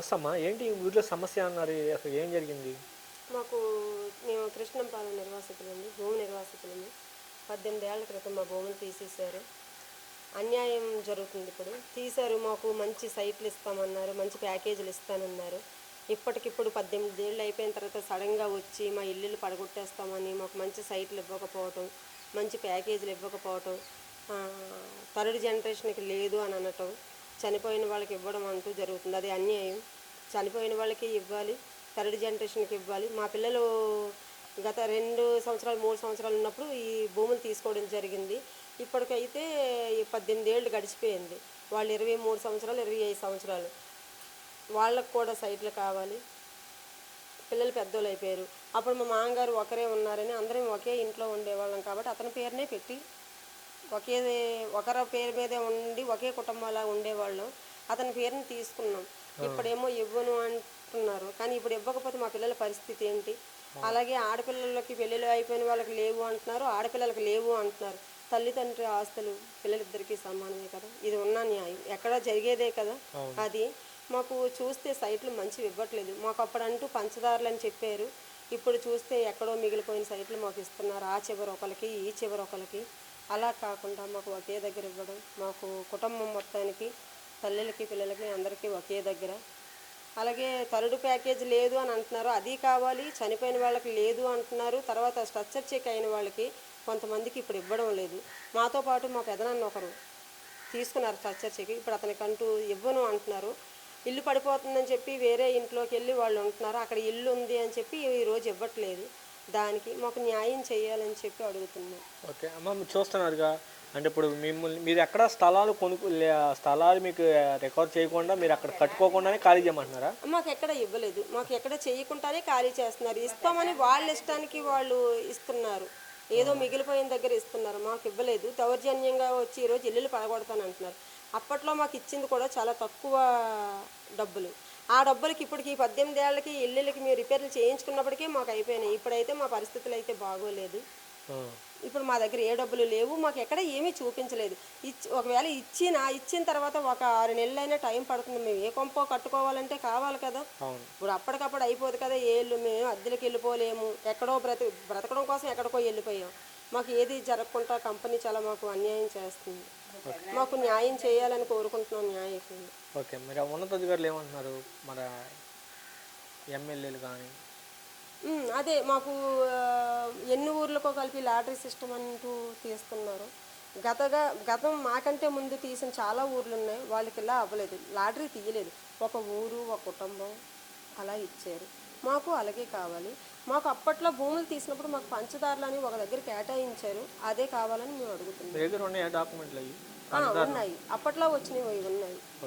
నమస్తే అమ్మా ఏంటి ఊర్లో సమస్య అన్నారు? అసలు ఏం జరిగింది? మాకు మేము కృష్ణంపాలెం నిర్వాసితులండి భూమి నిర్వాసితులండి. పద్దెనిమిది ఏళ్ళ క్రితం మా భూమిని తీసేశారు. అన్యాయం జరుగుతుంది ఇప్పుడు. తీశారు మాకు మంచి సైట్లు ఇస్తామన్నారు మంచి ప్యాకేజీలు ఇస్తానన్నారు. ఇప్పటికిప్పుడు పద్దెనిమిది ఏళ్ళు అయిపోయిన తర్వాత సడన్గా వచ్చి మా ఇల్లులు పడగొట్టేస్తామని మాకు మంచి సైట్లు ఇవ్వకపోవటం మంచి ప్యాకేజీలు ఇవ్వకపోవటం థర్డ్ జనరేషన్కి లేదు అని అనటం చనిపోయిన వాళ్ళకి ఇవ్వడం అంటూ జరుగుతుంది. అది అన్యాయం. చనిపోయిన వాళ్ళకి ఇవ్వాలి. థర్డ్ జనరేషన్కి ఇవ్వాలి. మా పిల్లలు గత రెండు సంవత్సరాలు మూడు సంవత్సరాలు ఉన్నప్పుడు ఈ భూములు తీసుకోవడం జరిగింది. ఇప్పటికైతే ఈ పద్దెనిమిది ఏళ్ళు గడిచిపోయింది. వాళ్ళు ఇరవై మూడు సంవత్సరాలు ఇరవై ఐదు సంవత్సరాలు. వాళ్ళకు కూడా సైట్లు కావాలి. పిల్లలు పెద్దోళ్ళు అయిపోయారు. అప్పుడు మా మామగారు ఒకరే ఉన్నారని అందరం ఒకే ఇంట్లో ఉండేవాళ్ళం కాబట్టి అతని పేరునే పెట్టి ఒకే ఒకరి పేరు మీదే ఉండి ఒకే కుటుంబాలా ఉండేవాళ్ళం. అతని పేరుని తీసుకున్నాం. ఇప్పుడేమో ఇవ్వను అంటున్నారు. కానీ ఇప్పుడు ఇవ్వకపోతే మా పిల్లల పరిస్థితి ఏంటి? అలాగే ఆడపిల్లలకి పెళ్ళిళ్ళు అయిపోయిన వాళ్ళకి లేవు అంటున్నారు ఆడపిల్లలకి లేవు అంటున్నారు. తల్లిదండ్రి ఆస్తులు పిల్లలిద్దరికీ సమానమే కదా? ఇది ఉన్న న్యాయం. ఎక్కడ జరిగేదే కదా? అది మాకు చూస్తే సైట్లు మంచివి ఇవ్వట్లేదు. మాకు అప్పుడంటూ పంచదారులు అని చెప్పారు. ఇప్పుడు చూస్తే ఎక్కడో మిగిలిపోయిన సైట్లు మాకు ఇస్తున్నారు. ఆ చివరి ఒకరికి ఈ చివరి ఒకరికి అలా కాకుండా మాకు ఒకే దగ్గర ఇవ్వడం మాకు కుటుంబం మొత్తానికి తల్లులకి పిల్లలకి అందరికీ ఒకే దగ్గర. అలాగే థర్డ్ ప్యాకేజ్ లేదు అని అంటున్నారు అది కావాలి చనిపోయిన వాళ్ళకి లేదు అంటున్నారు తర్వాత స్ట్రక్చర్ చెక్ అయిన వాళ్ళకి కొంతమందికి ఇప్పుడు ఇవ్వడం లేదు. మాతో పాటు మా పెదనాన్న ఒకరు తీసుకున్నారు స్ట్రక్చర్ చెక్ ఇప్పుడు అతనికంటూ ఇవ్వను అంటున్నారు. ఇల్లు పడిపోతుందని చెప్పి వేరే ఇంట్లోకి వెళ్ళి వాళ్ళు ఉంటున్నారు అక్కడ ఇల్లు ఉంది అని చెప్పి ఈరోజు రోజు ఇవ్వట్లేదు. దానికి మాకు న్యాయం చేయాలని చెప్పి అడుగుతున్నాం. ఓకే అమ్మ మీరు చూస్తున్నారుగా. అంటే ఇప్పుడు మిమ్మల్ని మీరు ఎక్కడ స్థలాలు కొనుక్కు స్థలాలు మీకు రికార్డ్ చేయకుండా మీరు అక్కడ కట్టుకోకుండానే ఖాళీ చేయమంటున్నారా? మాకు ఎక్కడ ఇవ్వలేదు. మాకు ఎక్కడ చేయకుండానే ఖాళీ చేస్తున్నారు. ఇస్తామని వాళ్ళ ఇష్టానికి వాళ్ళు ఇస్తున్నారు. ఏదో మిగిలిపోయిన దగ్గర ఇస్తున్నారు. మాకు ఇవ్వలేదు. దౌర్జన్యంగా వచ్చి ఈరోజు ఇల్లులు పడగొడతాను అంటున్నారు అప్పట్లో మాకు ఇచ్చింది కూడా చాలా తక్కువ డబ్బులు. ఆ డబ్బులకి ఇప్పటికి పద్దెనిమిది ఏళ్ళకి ఇల్లులకి మేము రిపేర్లు చేయించుకున్నప్పటికీ మాకు అయిపోయినాయి. ఇప్పుడైతే మా పరిస్థితులు అయితే బాగోలేదు. ఇప్పుడు మా దగ్గర ఏ డబ్బులు లేవు మాకు ఎక్కడ ఏమీ చూపించలేదు. ఇచ్చి ఒకవేళ ఇచ్చిన ఇచ్చిన తర్వాత ఒక ఆరు నెలలైనా టైం పడుతుంది. మేము ఏ కొంపో కట్టుకోవాలంటే కావాలి కదా. ఇప్పుడు అప్పటికప్పుడు అయిపోదు కదా ఏళ్ళు మేము అద్దెలకు వెళ్ళిపోలేము. ఎక్కడో బ్రతి బ్రతకడం కోసం ఎక్కడికో వెళ్ళిపోయాం. మాకు ఏది జరగకుండా కంపెనీ చాలా మాకు అన్యాయం చేస్తుంది. మాకు న్యాయం చేయాలని కోరుకుంటున్నాం న్యాయకులు. ఓకే మరి ఉన్నతాధికారులు ఏమంటున్నారు? మన ఎమ్మెల్యేలు కానీ? అదే మాకు ఎన్ని ఊర్లకో కలిపి లాటరీ సిస్టమ్ అంటూ తీస్తున్నారు. గతగా గతం మాకంటే ముందు తీసిన చాలా ఊర్లు ఉన్నాయి. వాళ్ళకి ఇలా అవ్వలేదు. లాటరీ తీయలేదు. ఒక ఊరు ఒక కుటుంబం అలా ఇచ్చారు. మాకు అలాగే కావాలి. మాకు అప్పట్లో భూములు తీసినప్పుడు మాకు పంచదారులు అని ఒక దగ్గర కేటాయించారు. అదే కావాలని మేము అడుగుతున్నాం. దగ్గర ఉన్నాయా డాక్యుమెంట్లు అవి? ఆ, ఉన్నాయి. అప్పట్లో వచ్చినవి అవి ఉన్నాయి.